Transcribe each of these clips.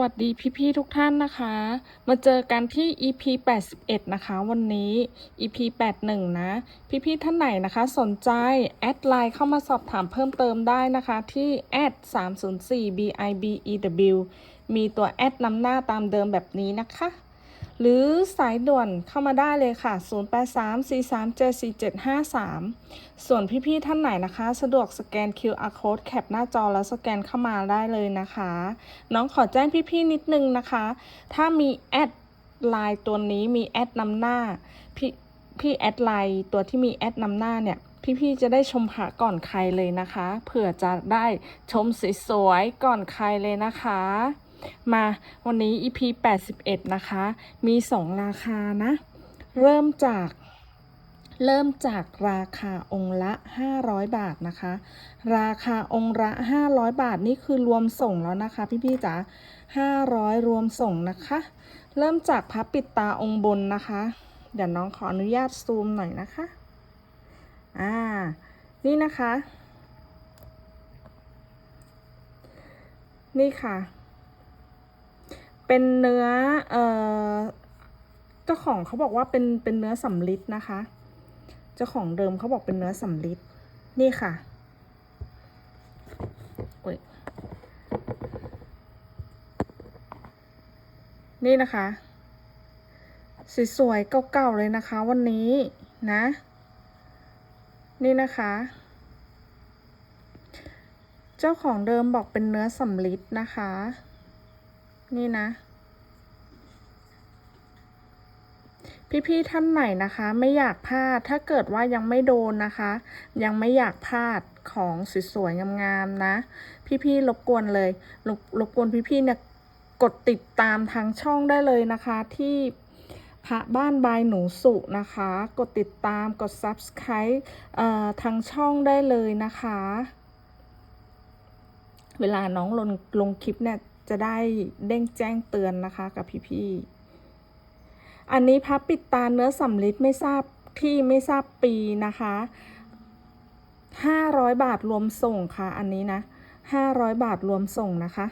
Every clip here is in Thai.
วัสดีพี่ๆทุกท่านนะคะ มาเจอกันที่ EP 81 นะคะ วันนี้ EP 81 นะ พี่ๆท่านไหนนะคะ สนใจ แอดไลน์เข้ามาสอบถามเพิ่มเติมได้นะคะ ที่แอด304 bibew มีตัวแอดนำหน้าตามเดิมแบบนี้นะคะ หรือสายด่วนเข้ามาได้เลยค่ะ 0834374753 ส่วนพี่ๆท่านไหนนะคะ สะดวกสแกน QR code แคปหน้าจอแล้วสแกนเข้ามาได้เลยนะคะ น้องขอแจ้งพี่ๆนิดนึงนะคะ ถ้ามีแอดไลน์ตัวนี้มีแอดนำหน้า พี่พี่แอดไลน์ตัวที่มีแอดนำหน้าเนี่ยพี่ๆจะได้ชมพระก่อนใครเลยนะคะ เผื่อจะได้ชมสวยๆก่อนใครเลยนะคะ มาวันนี้ EP 81 นะคะ มี 2 ราคานะ เริ่มจากเริ่มจากราคาองค์ละ 500 บาทนะคะ ราคาองค์ละ 500 บาทนี่คือรวมส่งแล้วนะคะ พี่ๆจ๋า500 รวมส่งนะคะ เริ่มจากพระปิดตาองค์บนนะคะ เดี๋ยวน้องขออนุญาตซูมหน่อยนะคะ อ่า นี่นะคะ นี่ค่ะ เป็นเนื้อเอ่อเจ้าของเขาบอกว่าเป็นเป็นเนื้อสำลิดนะคะ เจ้าของเดิมเขาบอกเป็นเนื้อสำลิดนี่ค่ะโอ้ยนี่นะคะสวยๆเก่าๆเลยนะคะ วันนี้นะ นี่นะคะ เจ้าของเดิมบอกเป็นเนื้อสำลิดนะคะ นี่นะ พี่ๆท่านไหนนะคะ ไม่อยากพลาดถ้าเกิดว่ายังไม่โดนนะคะ ยังไม่อยากพลาดของสวยๆงามๆนะ พี่ๆรบกวนเลยรบรบกวนพี่ๆเนี่ยกดติดตามทางช่องได้เลยนะคะที่พระบ้านบายหนูสุนะคะ กดติดตามกด subscribe ทางช่องได้เลยนะคะ เวลาน้องลงลงคลิปเนี่ย จะได้เด้งแจ้งเตือนนะคะกับพี่ๆ อันนี้พับปิดตาเนื้อสำลิดไม่ทราบที่ไม่ทราบปีนะคะห้าร้อยบาทรวมส่งค่ะ อันนี้นะห้าร้อยบาทรวมส่งนะคะ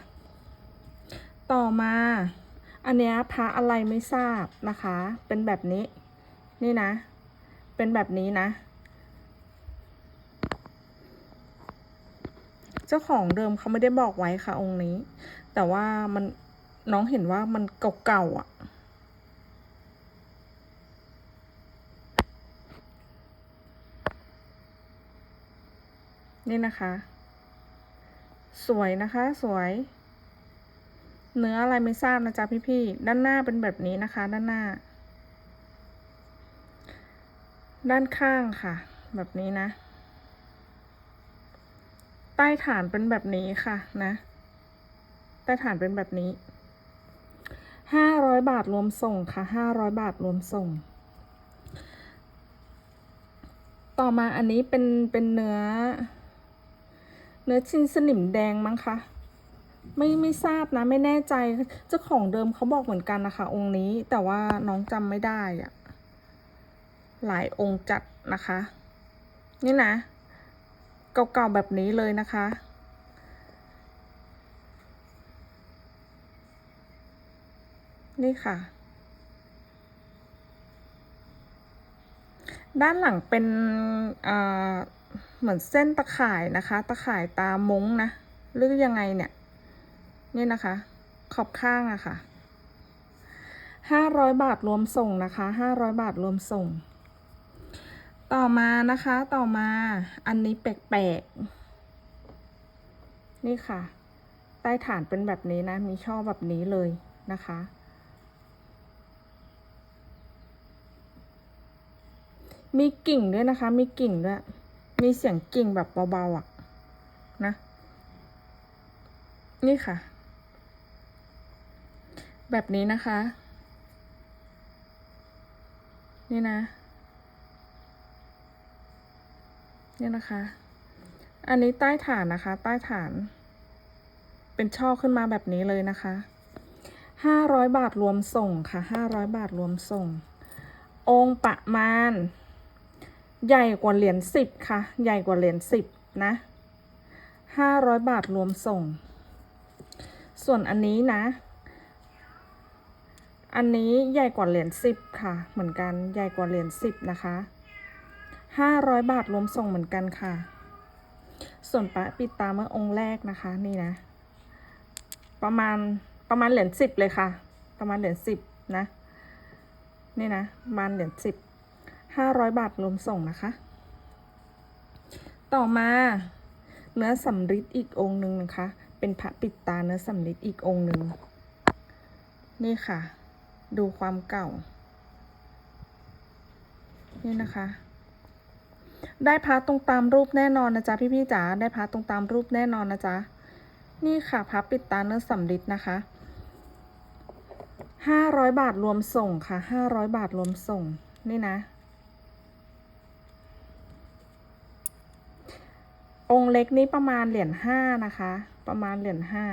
ต่อมา อันเนี้ยพระอะไรไม่ทราบนะคะ เป็นแบบนี้ นี่นะ เป็นแบบนี้นะ เจ้าของเดิมเขาไม่ได้บอกไว้ค่ะองค์นี้ แต่ว่ามันน้องเห็นว่ามันเก่าๆอะ นี่นะคะ สวยนะคะ สวย เนื้ออะไรไม่ทราบนะจ๊ะพี่ๆ ด้านหน้าเป็นแบบนี้นะคะ ด้านหน้า ด้านข้างค่ะ แบบนี้นะ ใต้ฐานเป็นแบบนี้ค่ะนะ ใต้ฐานเป็นแบบนี้ห้าร้อยบาทรวมส่งค่ะห้าร้อยบาทรวมส่ง ต่อมาอันนี้เป็นเป็นเนื้อ เนื้อชิ้นสนิมแดงมั้งคะไม่ไม่ทราบนะไม่แน่ใจเจ้าของเดิมเขาบอกเหมือนกันนะคะ องค์นี้แต่ว่าน้องจำไม่ได้อะหลายองค์จัดนะคะ นี่นะ เก่าๆแบบนี้เลยนะคะ นี่ค่ะ ด้านหลังเป็นเหมือนเส้นตะข่ายนะคะ ตะข่ายตามงนะ หรือยังไงเนี่ย นี่นะคะ ขอบข้างอะค่ะห้าร้อยบาทรวมส่งนะคะห้าร้อยบาทรวมส่ง ต่อมานะคะต่อมาอันนี้แปลกๆนี่ค่ะ ใต้ฐานเป็นแบบนี้นะ มีช่อแบบนี้เลยนะคะ มีกิ่งด้วยนะคะ มีกิ่งด้วย มีเสียงกิ่งแบบเบาๆอะ นะ นี่ค่ะ แบบนี้นะคะ นี่นะ นี่นะคะ อันนี้ใต้ฐานนะคะ ใต้ฐาน เป็นช่อขึ้นมาแบบนี้เลยนะคะห้าร้อยบาทรวมส่งค่ะห้าร้อยบาทรวมส่ง องค์ประมาณ ใหญ่กว่าเหรียญสิบค่ะ ใหญ่กว่าเหรียญสิบนะห้าร้อยบาทรวมส่ง ส่วนอันนี้นะ อันนี้ใหญ่กว่าเหรียญสิบค่ะ เหมือนกัน ใหญ่กว่าเหรียญสิบนะคะห้าร้อยบาทรวมส่งเหมือนกันค่ะ ส่วนปะปิดตาเมื่อองค์แรกนะคะ นี่นะ ประมาณประมาณเหรียญสิบเลยค่ะ ประมาณเหรียญสิบนะ นี่นะประมาณเหรียญสิบ ห้าร้อยบาทรวมส่งนะคะ ต่อมาเนื้อสำริดอีกองค์หนึ่งนะคะ เป็นพระปิดตาเนื้อสำริดอีกองค์หนึ่งนี่ค่ะ ดูความเก่า นี่นะคะ ได้พระตรงตามรูปแน่นอนนะจ๊ะพี่พี่ๆจ๋าได้พระตรงตามรูปแน่นอนนะจ๊ะนี่ค่ะพระปิดตาเนื้อสำริดนะคะห้าร้อยบาทรวมส่งค่ะห้าร้อยบาทรวมส่ง นี่นะ องค์เล็กนี่ประมาณเหรียญห้านะคะ ประมาณเหรียญห้า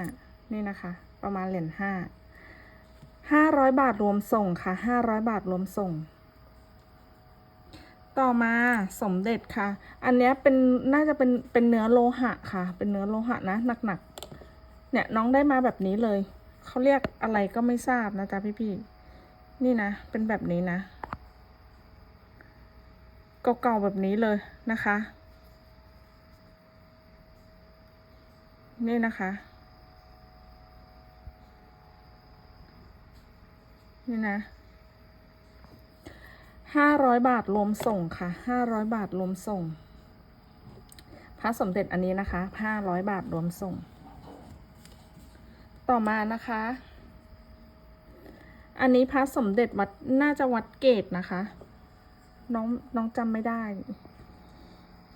นี่นะคะ ประมาณเหรียญห้าห้าร้อยบาทรวมส่งค่ะห้าร้อยบาทรวมส่ง ต่อมาสมเด็จค่ะ อันนี้เป็นน่าจะเป็นเป็นเนื้อโลหะค่ะ เป็นเนื้อโลหะนะหนักๆเนี่ยน้องได้มาแบบนี้เลยเขาเรียกอะไรก็ไม่ทราบนะจ๊ะพี่ๆนี่นะเป็นแบบนี้นะเก่าๆแบบนี้เลยนะคะ นี่นะคะ นี่นะห้าร้อยบาทรวมส่งค่ะห้าร้อยบาทรวมส่งพระสมเด็จอันนี้นะคะห้าร้อยบาทรวมส่ง ต่อมานะคะ อันนี้พระสมเด็จวัดน่าจะวัดเกตนะคะ น้องน้องจำไม่ได้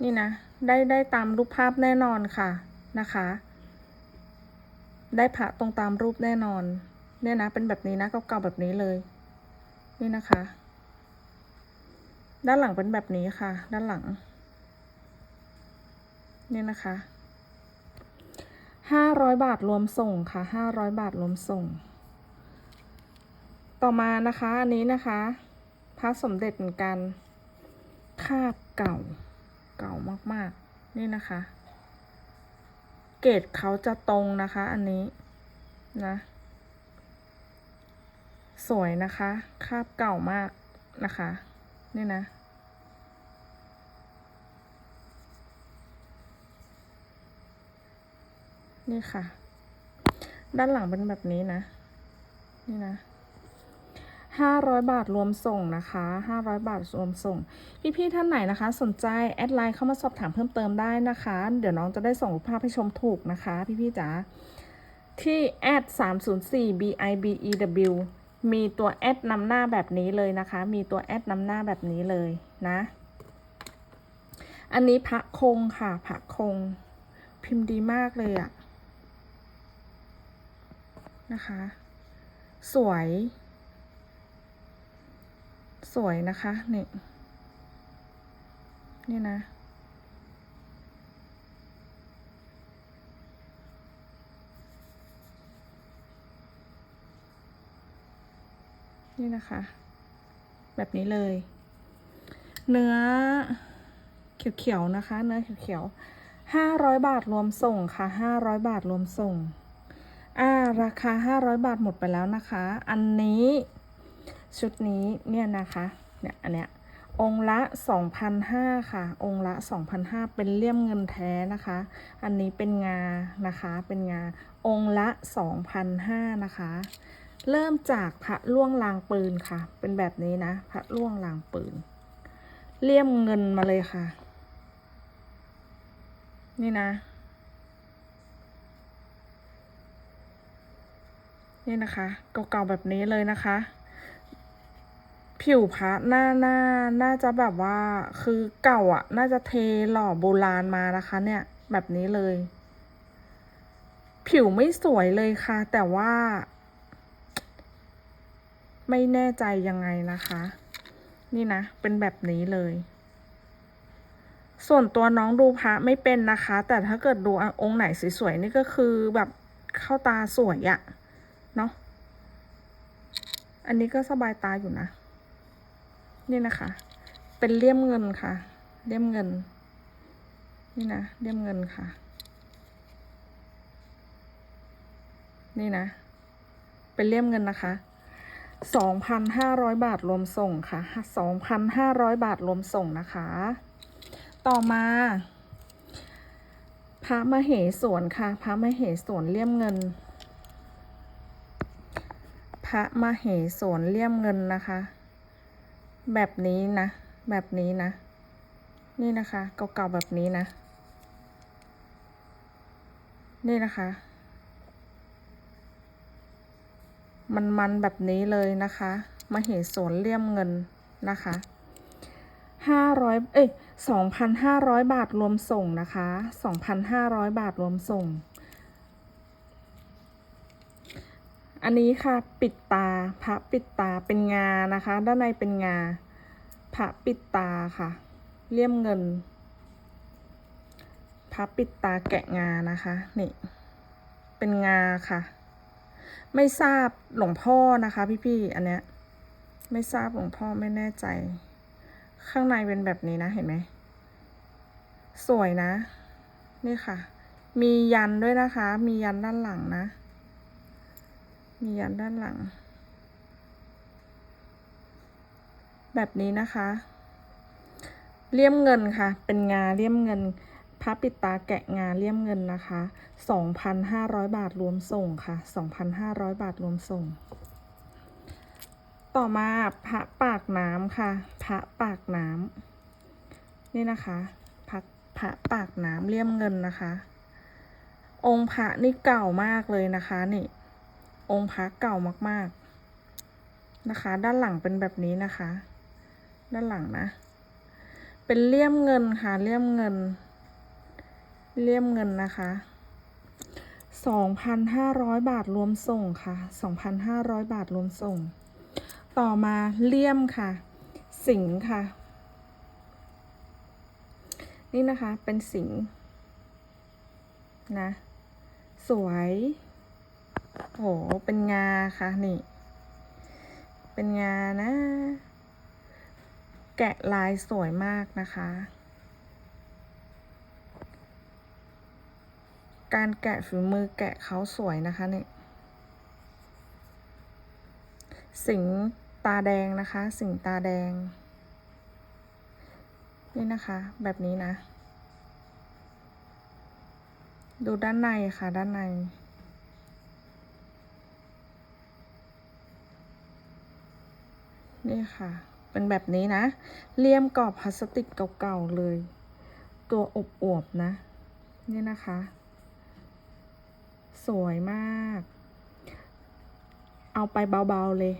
นี่นะ ได้ได้ตามรูปภาพแน่นอนค่ะนะคะ ได้พระตรงตามรูปแน่นอน เนี่ยนะ เป็นแบบนี้นะเก่าๆแบบนี้เลย นี่นะคะ ด้านหลังเป็นแบบนี้ค่ะ ด้านหลังนี่นะคะห้าร้อยบาทรวมส่งค่ะห้าร้อยบาทรวมส่ง ต่อมานะคะอันนี้นะคะพระสมเด็จเหมือนกันคาบเก่าเก่ามากๆ นี่นะคะ เกตเขาจะตรงนะคะ อันนี้นะ สวยนะคะ คาบเก่ามากนะคะ นี่นะ นี่ค่ะ ด้านหลังเป็นแบบนี้นะ นี่นะ ห้าร้อยบาทรวมส่งนะคะห้าร้อยบาทรวมส่ง พี่ๆท่านไหนนะคะ สนใจแอดไลน์เข้ามาสอบถามเพิ่มเติมได้นะคะ เดี๋ยวน้องจะได้ส่งรูปภาพให้ชมถูกนะคะ พี่ๆจ๋าที่แอด304 bibew มีตัวแอดนำหน้าแบบนี้เลยนะคะ มีตัวแอดนำหน้าแบบนี้เลยนะ อันนี้พระคงค่ะพระคง พิมพ์ดีมากเลยอะนะคะ สวย สวยนะคะ นี่ นี่นะ นี่นะคะ แบบนี้เลย เนื้อเขียวๆนะคะ เนื้อเขียวๆห้าร้อยบาทรวมส่งค่ะห้าร้อยบาทรวมส่งอ่าราคาห้าร้อยบาทหมดไปแล้วนะคะ อันนี้ ชุดนี้เนี่ยนะคะเนี่ยอันเนี้ยองละ2,500ค่ะ องละ2,500เป็นเลี่ยมเงินแท้นะคะ อันนี้เป็นงานะคะ เป็นงา องละ2,500นะคะ เริ่มจากพระล่วงลางปืนค่ะ เป็นแบบนี้นะ พระล่วงลางปืน เลี่ยมเงินมาเลยค่ะ นี่นะ นี่นะคะ เก่าๆแบบนี้เลยนะคะ ผิวพระหน้าหน้าน่าจะแบบว่าคือเก่าอะ น่าจะเทหล่อโบราณมานะคะ เนี่ย แบบนี้เลย ผิวไม่สวยเลยค่ะ แต่ว่า ไม่แน่ใจยังไงนะคะ นี่นะ เป็นแบบนี้เลย ส่วนตัวน้องดูพระไม่เป็นนะคะ แต่ถ้าเกิดดูองค์ไหนสวยๆนี่ก็คือแบบเข้าตาสวยอะเนาะอันนี้ก็สบายตาอยู่นะ นี่นะคะ เป็นเลี่ยมเงินค่ะ เลี่ยมเงิน นี่นะ เลี่ยมเงินค่ะ นี่นะ เป็นเลี่ยมเงินนะคะ2,500บาทรวมส่งค่ะ2,500บาทรวมส่งนะคะ ต่อมา พระมเหสวนค่ะ พระมเหสวนเลี่ยมเงิน พระมเหสวนเลี่ยมเงินนะคะ แบบนี้นะ แบบนี้นะ นี่นะคะ เก่าๆแบบนี้นะ นี่นะคะ มันมันๆแบบนี้เลยนะคะมาเหสวนเลี่ยมเงินนะคะห้าร้อยเอ้ยสองพันห้าร้อยบาทรวมส่งนะคะสองพันห้าร้อยบาทรวมส่ง อันนี้ค่ะปิดตาพระปิดตาเป็นงานะคะ ด้านในเป็นงาพระปิดตาค่ะ เลี่ยมเงินพระปิดตาแกะงานะคะนี่เป็นงาค่ะ ไม่ทราบหลวงพ่อนะคะ พี่ๆอันเนี้ยไม่ทราบหลวงพ่อไม่แน่ใจ ข้างในเป็นแบบนี้นะเห็นไหมสวยนะ นี่ค่ะ มียันด้วยนะคะ มียันด้านหลังนะ มียันด้านหลัง แบบนี้นะคะ เลี่ยมเงินค่ะ เป็นงาเลี่ยมเงินพระปิดตาแกะงาเลี่ยมเงินนะคะ 2,500 บาทรวมส่งค่ะ 2,500 บาทรวมส่ง ต่อมาพระปากน้ำค่ะ พระปากน้ำนี่นะคะพระพระปากน้ำเลี่ยมเงินนะคะ องค์พระนี่เก่ามากเลยนะคะนี่ องค์พระเก่ามากๆนะคะ ด้านหลังเป็นแบบนี้นะคะ ด้านหลังนะ เป็นเลี่ยมเงินค่ะเลี่ยมเงิน เลี่ยมเงินนะคะ2,500บาทรวมส่งค่ะ2,500บาทรวมส่ง ต่อมาเลี่ยมค่ะ สิงห์ค่ะ นี่นะคะเป็นสิงห์นะ สวย โห เป็นงาค่ะนี่ เป็นงานะ แกะลายสวยมากนะคะ การแกะฝีมือแกะเขาสวยนะคะนี่ สิงตาแดงนะคะ สิงตาแดง นี่นะคะ แบบนี้นะ ดูด้านในค่ะด้านใน นี่ค่ะ เป็นแบบนี้นะ เลี่ยมกรอบพลาสติกเก่าๆเลย ตัวอบอวบนะ นี่นะคะ สวยมาก เอาไปเบาๆเลย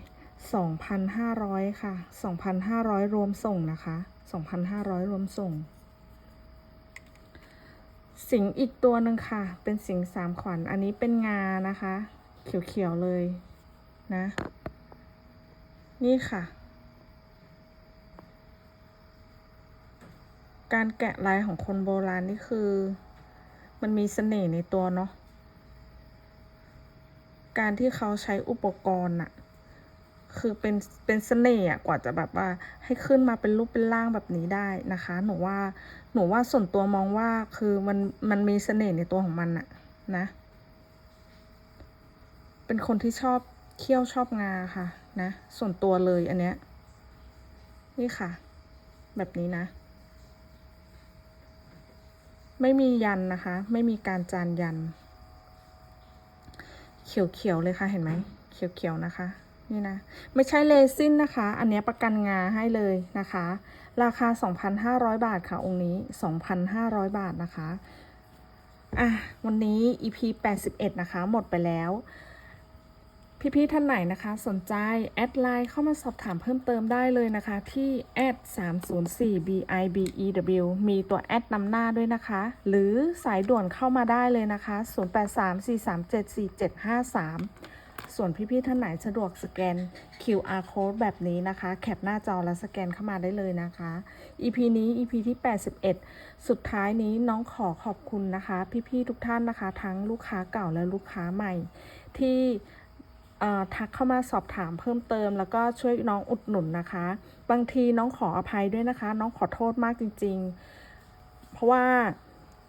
2,500 ค่ะ 2,500 รวมส่งนะคะ 2,500 รวมส่ง สิงอีกตัวหนึ่งค่ะ เป็นสิงสามขวัญ อันนี้เป็นงานะคะ เขียวๆเลยนะ นี่ค่ะ การแกะลายของคนโบราณนี่คือ มันมีเสน่ห์ในตัวเนาะ การที่เขาใช้อุปกรณ์อะคือเป็นเป็นเสน่ห์อะกว่าจะแบบว่าให้ขึ้นมาเป็นรูปเป็นร่างแบบนี้ได้นะคะ หนูว่าหนูว่าส่วนตัวมองว่าคือมันมันมีเสน่ห์ในตัวของมันอะนะ เป็นคนที่ชอบเคี่ยวชอบงาค่ะนะ ส่วนตัวเลยอันเนี้ยนี่ค่ะ แบบนี้นะ ไม่มียันนะคะ ไม่มีการจานยัน เขียวๆเลยค่ะ เห็นไหม เขียวๆนะคะ นี่นะ ไม่ใช่เลซินนะคะ อันนี้ประกันงาให้เลยนะคะ ราคา 2,500 บาทค่ะ องค์นี้ 2,500 บาทนะคะ อะ วันนี้ EP 81 นะคะ หมดไปแล้ว พี่ๆท่านไหนนะคะ สนใจ แอดไลน์เข้ามาสอบถามเพิ่มเติมได้เลยนะคะ ที่แอด304 bibew มีตัวแอดนำหน้าด้วยนะคะ หรือสายด่วนเข้ามาได้เลยนะคะ 0834374753 ส่วนพี่ๆท่านไหนสะดวกสแกน QR code แบบนี้นะคะ แคปหน้าจอแล้วสแกนเข้ามาได้เลยนะคะ EP นี้ EP ที่ 81 สุดท้ายนี้น้องขอขอบคุณนะคะ พี่ๆทุกท่านนะคะ ทั้งลูกค้าเก่าและลูกค้าใหม่ที่ ทักเข้ามาสอบถามเพิ่มเติม แล้วก็ช่วยน้องอุดหนุนนะคะ บางทีน้องขออภัยด้วยนะคะ น้องขอโทษมากจริง ๆ เพราะว่า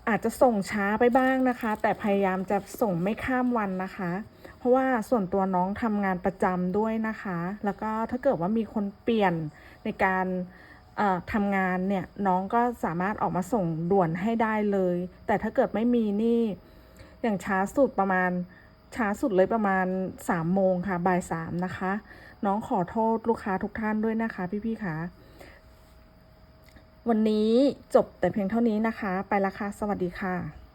อาจจะส่งช้าไปบ้างนะคะ แต่พยายามจะส่งไม่ข้ามวันนะคะ เพราะว่าส่วนตัวน้องทำงานประจำด้วยนะคะ แล้วก็ถ้าเกิดว่ามีคนเปลี่ยนในการทำงานเนี่ยน้องก็สามารถออกมาส่งด่วนให้ได้เลย แต่ถ้าเกิดไม่มีนี่ อย่างช้าสุดประมาณ ช้าสุดเลยประมาณ3โมงค่ะบ่ายสามนะคะ น้องขอโทษลูกค้าทุกท่านด้วยนะคะ พี่ๆค่ะ วันนี้จบแต่เพียงเท่านี้นะคะ ไปละค่ะสวัสดีค่ะ